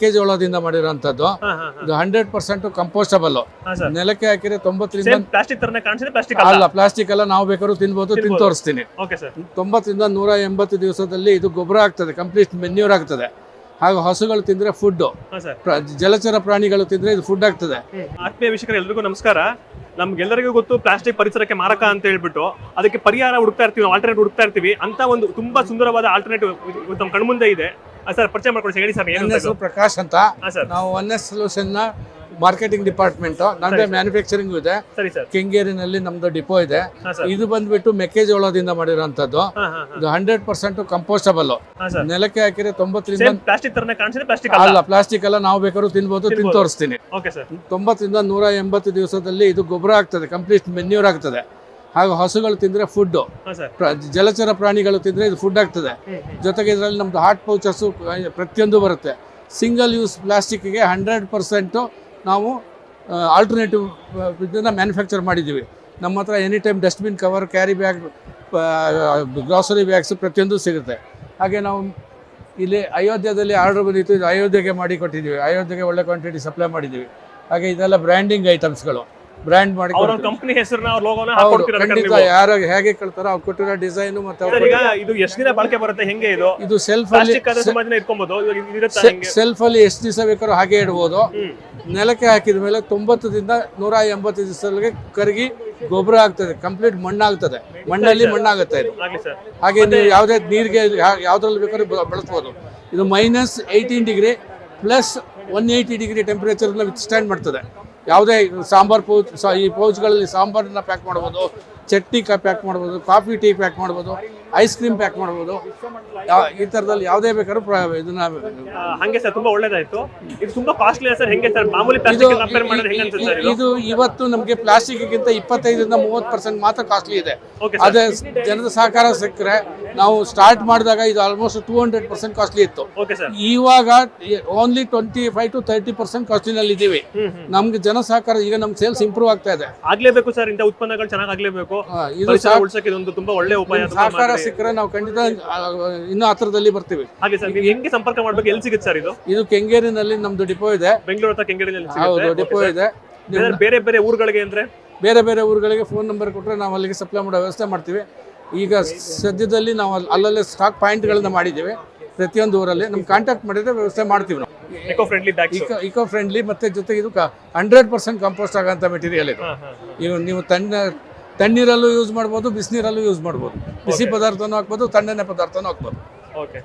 ಮೆಕ್ಕೆಜೋಳದಿಂದ ಮಾಡಿರೋಂಥದ್ದು. ಇದು hundred percent compostable ನೆಲಕ್ಕೆ ಹಾಕಿದ್ರೆ ತೊಂಬತ್ತರಿಂದ ಪ್ಲಾಸ್ಟಿಕ್ ತರನೇ ಪ್ಲಾಸ್ಟಿಕ್ ಅಲ್ಲ? ಪ್ಲಾಸ್ಟಿಕ್ ಎಲ್ಲ ನಾವು ಬೇಕಾದ್ರೂ ತಿನ್ಬೋದು ತಿನ್ ತೋರಿಸ್ತೀನಿ. ತೊಂಬತ್ತರಿಂದ ನೂರ ಎಂಬತ್ತು ದಿವಸದಲ್ಲಿ ಇದು ಗೊಬ್ಬರ ಆಗ್ತದೆ ಕಂಪ್ಲೀಟ್ ಮೆನ್ಯೂರ್ ಆಗ್ತದೆ. ಹಾಗು ಹಸುಗಳು ತಿಂದ್ರೆ ಫುಡ್ ಜಲಚರ ಪ್ರಾಣಿಗಳು ತಿಂದ್ರೆ ಇದು ಫುಡ್ ಆಗ್ತದೆ. ಆತ್ಮೀಯ ವೀಕ್ಷಕರು ಎಲ್ರಿಗೂ ನಮಸ್ಕಾರ. ನಮ್ಗೆಲ್ಲರಿಗೂ ಗೊತ್ತು ಪ್ಲಾಸ್ಟಿಕ್ ಪರಿಸರಕ್ಕೆ ಮಾರಕ ಅಂತ ಹೇಳ್ಬಿಟ್ಟು ಅದಕ್ಕೆ ಪರಿಹಾರ ಹುಡುಕ್ತಾ ಇರ್ತೀವಿ ಆಲ್ಟರ್ನೇಟ್ ಹುಡುಕ್ತಾ ಇರ್ತೀವಿ. ಅಂತ ಒಂದು ತುಂಬಾ ಸುಂದರವಾದ ಆಲ್ಟರ್ನೇಟಿವ್ ನಮ್ಮ ಕಣ್ಮುಂದೆ ಇದೆ. ಸರ್ ಪರಿಚಯ ಹೇಳಿ ಸರ್ ನನ್ನ ಹೆಸರು ಪ್ರಕಾಶ್ ಅಂತ. ಸರ್. ನಾವು ಒನ್ ಎಸ್ ಸೊಲ್ಯೂಷನ್ನ ಮಾರ್ಕೆಟಿಂಗ್ ಡಿಪಾರ್ಟ್ಮೆಂಟ್ ನಮ್ದೇ ಮ್ಯಾನುಫ್ಯಾಕ್ಚರಿಂಗ್ ಇದೆ. ಸರಿ ಸರ್. ಕೆಂಗೇರಿನಲ್ಲಿ ನಮ್ದು ಡಿಪೋ ಇದೆ. ಹಾ ಸರ್. ಇದು ಬಂದ್ಬಿಟ್ಟು ಮೆಕ್ಕೆಜೋಳದಿಂದ ಮಾಡಿರೋಂಥದ್ದು. ಹಾ ಹಾ ಹಾ. ಇದು ಹಂಡ್ರೆಡ್ ಪರ್ಸೆಂಟ್ ಕಂಪೋಸ್ಟಬಲ್ ಹಾ ಸರ್. ನೆಲಕ್ಕೆ ಹಾಕಿದ್ರೆ ತೊಂಬತ್ತರಿಂದ ಸೇಮ್ ಪ್ಲಾಸ್ಟಿಕ್ ತರನೇ ಕಾಣಿಸಿದೆ ಪ್ಲಾಸ್ಟಿಕ್ ಅಲ್ಲ. ಅಲ್ಲ ಪ್ಲಾಸ್ಟಿಕ್ ಎಲ್ಲ ನಾವು ಬೇಕಾದ್ರು ತಿನ್ಬಹುದು ತಿನ್ ತೋರಿಸ್ತೀನಿ. ಓಕೆ ಸರ್ ತೊಂಬತ್ತರಿಂದ ನೂರ ಎಂಬತ್ತು ದಿವಸದಲ್ಲಿ ಇದು ಗೊಬ್ಬರ ಆಗ್ತದೆ ಕಂಪ್ಲೀಟ್ ಮೆನ್ಯೂರ್ ಆಗ್ತದೆ. ಹಾಗೂ ಹಸುಗಳು ತಿಂದರೆ ಫುಡ್ಡು ಜಲಚರ ಪ್ರಾಣಿಗಳು ತಿಂದರೆ ಇದು ಫುಡ್ ಆಗ್ತದೆ. ಜೊತೆಗೆ ಇದರಲ್ಲಿ ನಮ್ಮದು ಹಾಟ್ ಪೌಚಸ್ಸು ಪ್ರತಿಯೊಂದು ಬರುತ್ತೆ. ಸಿಂಗಲ್ ಯೂಸ್ ಪ್ಲಾಸ್ಟಿಕ್ಗೆ ಹಂಡ್ರೆಡ್ ಪರ್ಸೆಂಟು ನಾವು ಆಲ್ಟರ್ನೇಟಿವ್ ಇದನ್ನು ಮ್ಯಾನುಫ್ಯಾಕ್ಚರ್ ಮಾಡಿದ್ದೀವಿ. ನಮ್ಮ ಹತ್ರ any time dustbin cover carry bag grocery bags ಪ್ರತಿಯೊಂದು ಸಿಗುತ್ತೆ. ಹಾಗೆ ನಾವು ಇಲ್ಲಿ ಅಯೋಧ್ಯದಲ್ಲಿ ಆರ್ಡರ್ ಬಂದಿತ್ತು ಇದು ಅಯೋಧ್ಯೆಗೆ ಮಾಡಿ ಕೊಟ್ಟಿದ್ದೀವಿ. ಅಯೋಧ್ಯೆಗೆ ಒಳ್ಳೆ ಕ್ವಾಂಟಿಟಿ ಸಪ್ಲೈ ಮಾಡಿದ್ದೀವಿ. ಹಾಗೆ ಇದೆಲ್ಲ ಬ್ರ್ಯಾಂಡಿಂಗ್ ಐಟಮ್ಸ್ಗಳು ಬ್ರ್ಯಾಂಡ್ ಮಾಡಿ ಕಂಪ್ನಿ ಕೊಡ್ತೀವಿ. ಕಂಪನಿ ಹೆಸರನ್ನ ಅವ್ರ ಲೋಗೋನ ಹಾಕೊಡ್ತೀರಾ ಖಂಡಿತ ಯಾರು ಹೇಗೆ ಕೇಳ್ತಾರೋ ಅವ್ರು ಕೊಟ್ಟಿರೋ ಡಿಸೈನ್ ಮತ್ತೆ ಅವ್ರು ಈಗ ಇದು ಎಷ್ಟು ದಿನ ಬಳಕೆ ಬರುತ್ತೆ ಹೆಂಗೆ ಇದು? ಇದು ಸೆಲ್ಫ್ ಅಲ್ಲಿ ದಿನ ಇಟ್ಕೊಬಹುದು ಸೆಲ್ಫ್ ಅಲ್ಲಿ ಎಷ್ಟು ದಿವಸ ಬೇಕಾದ್ರೂ ಹಾಗೆ ಇಡಬಹುದು ನೆಲಕ್ಕೆ ಹಾಕಿದ ಮೇಲೆ ತೊಂಬತ್ತರಿಂದ ನೂರ ಎಂಬತ್ತು ದಿವಸಗಳಿಗೆ ಕರಗಿ ಗೊಬ್ಬರ ಆಗ್ತದೆ ಕಂಪ್ಲೀಟ್ ಮಣ್ಣಾಗ್ತದೆ. ಮಣ್ಣಲ್ಲಿ ಮಣ್ಣಾಗುತ್ತೆ ಇದು. ಹಾಗೆ ನೀವು ಯಾವುದೇ ನೀರಿಗೆ ಯಾವ್ದ್ರಲ್ಲಿ ಬೇಕಾದ್ರೂ ಬಳಸ್ಬೋದು. ಇದು minus eighteen degree plus one eighty degree ಟೆಂಪ್ರೇಚರ್ನ withstand ಮಾಡ್ತದೆ. ಯಾವುದೇ ಸಾಂಬಾರ್ ಪೌಚ್ ಈ ಪೌಚ್ಗಳಲ್ಲಿ ಸಾಂಬಾರನ್ನ ಪ್ಯಾಕ್ ಮಾಡ್ಬೋದು. ಚಟ್ನಿ ಪ್ಯಾಕ್ ಮಾಡ್ಬೋದು ಕಾಫಿ ಟೀ ಪ್ಯಾಕ್ ಮಾಡ್ಬೋದು ಐಸ್ ಕ್ರೀಮ್ ಪ್ಯಾಕ್ ಮಾಡ್ಬೋದು. ಈ ಥರದಲ್ಲಿ ಯಾವುದೇ ಬೇಕಾದ್ರೂ ಇದನ್ನ ಹಂಗೆ ಸರ್ ತುಂಬಾ ಒಳ್ಳೇದಾಯ್ತು. ಇದು ತುಂಬಾ ಕಾಸ್ಟ್ಲಿ ಸರ್ ಹೆಂಗೆ ಸರ್ ಮಾಮೂಲಿ ಇದು ಇವತ್ತು ನಮಗೆ ಪ್ಲಾಸ್ಟಿಕ್ಗಿಂತ ಇಪ್ಪತ್ತೈದರಿಂದ ಮೂವತ್ತು ಪರ್ಸೆಂಟ್ ಮಾತ್ರ ಕಾಸ್ಟ್ಲಿ ಇದೆ. ಅದೇ ಜನದ ಸಹಕಾರ ಸಿಕ್ಕರೆ ನಾವು ಸ್ಟಾರ್ಟ್ ಮಾಡಿದಾಗ ಇದು almost two hundred percent costly ಇತ್ತು. ಇವಾಗ only twenty five to thirty percent ಕಾಸ್ಟ್ಲಿನಲ್ಲಿ ಇದ್ದೀವಿ ನಮ್ಗೆ ಜನ ಸಹಕಾರ ಈಗ ನಮ್ಮ ಸೇಲ್ಸ್ ಇಂಪ್ರೂವ್ ಆಗ್ತಾ ಇದೆ. ಆಗ್ಲೇಬೇಕು ಸರ್ ಇಂಥ ಉತ್ಪನ್ನಗಳು ಚೆನ್ನಾಗಿ ಆಗ್ಲೇಬೇಕು. ಉಳ್ಸಕ್ಕೆ ಇದೊಂದು ತುಂಬಾ ಒಳ್ಳೆ ಉಪಾಯ ಸಹಕಾರ. ಸಿಕ್ಕರೆ ನಾವು ಖಂಡಿತ ಇನ್ನೂ ಹತ್ರದಲ್ಲಿ ಬರ್ತೀವಿ. ಹಾಗೆ ಸರ್ ನೀವು ಹೆಂಗೆ ಸಂಪರ್ಕ ಮಾಡ್ಬೇಕು? ಎಲ್ಲಿ ಸಿಗುತ್ತೆ ಸರ್ ಇದು? ಇದು ಕೆಂಗೇರಿನಲ್ಲಿ ನಮ್ದು ಡಿಪೋ ಇದೆ. ಬೆಂಗಳೂರು ಹತ್ರ ಕೆಂಗೇರಿಯಲ್ಲಿ ಹೌದು ಡಿಪೋ ಇದೆ. ಬೇರೆ- ಬೇರೆ ಊರುಗಳಿಗೆ ಅಂದ್ರೆ? ಬೇರೆ ಬೇರೆ ಊರುಗಳಿಗೆ ಫೋನ್ ನಂಬರ್ ಕೊಟ್ಟರೆ ನಾವು ಅಲ್ಲಿಗೆ ಸಪ್ಲೈ ಮಾಡೋ ವ್ಯವಸ್ಥೆ ಮಾಡ್ತೀವಿ. ಈಗ ಸದ್ಯದಲ್ಲಿ ನಾವು ಅಲ್ಲಿ- ಅಲ್ಲಲ್ಲೇ ಸ್ಟಾಕ್ ಪಾಯಿಂಟ್ಗಳನ್ನ ಮಾಡಿದ್ದೀವಿ. ಪ್ರತಿಯೊಂದು ಊರಲ್ಲಿ ನಮ್ಗೆ ಕಾಂಟ್ಯಾಕ್ಟ್ ಮಾಡಿದ್ರೆ ವ್ಯವಸ್ಥೆ ಮಾಡ್ತೀವಿ ನಾವು. Eco friendly eco eco friendly ಮತ್ತೆ ಜೊತೆಗೆ ಇದು ಹಂಡ್ರೆಡ್ ಪರ್ಸೆಂಟ್ ಕಂಪೋಸ್ಟ್ ಆಗೋಂಥ ಮೆಟೀರಿಯಲ್ ಇದು. ಇವು ನೀವು ತಣ್ಣ ತಣ್ಣೀರಲ್ಲೂ ಯೂಸ್ ಮಾಡ್ಬೋದು ಬಿಸಿನೀರಲ್ಲೂ ಯೂಸ್ ಮಾಡ್ಬೋದು. ಬಿಸಿ ಪದಾರ್ಥನೂ ಹಾಕ್ಬೋದು ತಣ್ಣನೆ ಪದಾರ್ಥನೂ ಹಾಕ್ಬೋದು. ಓಕೆ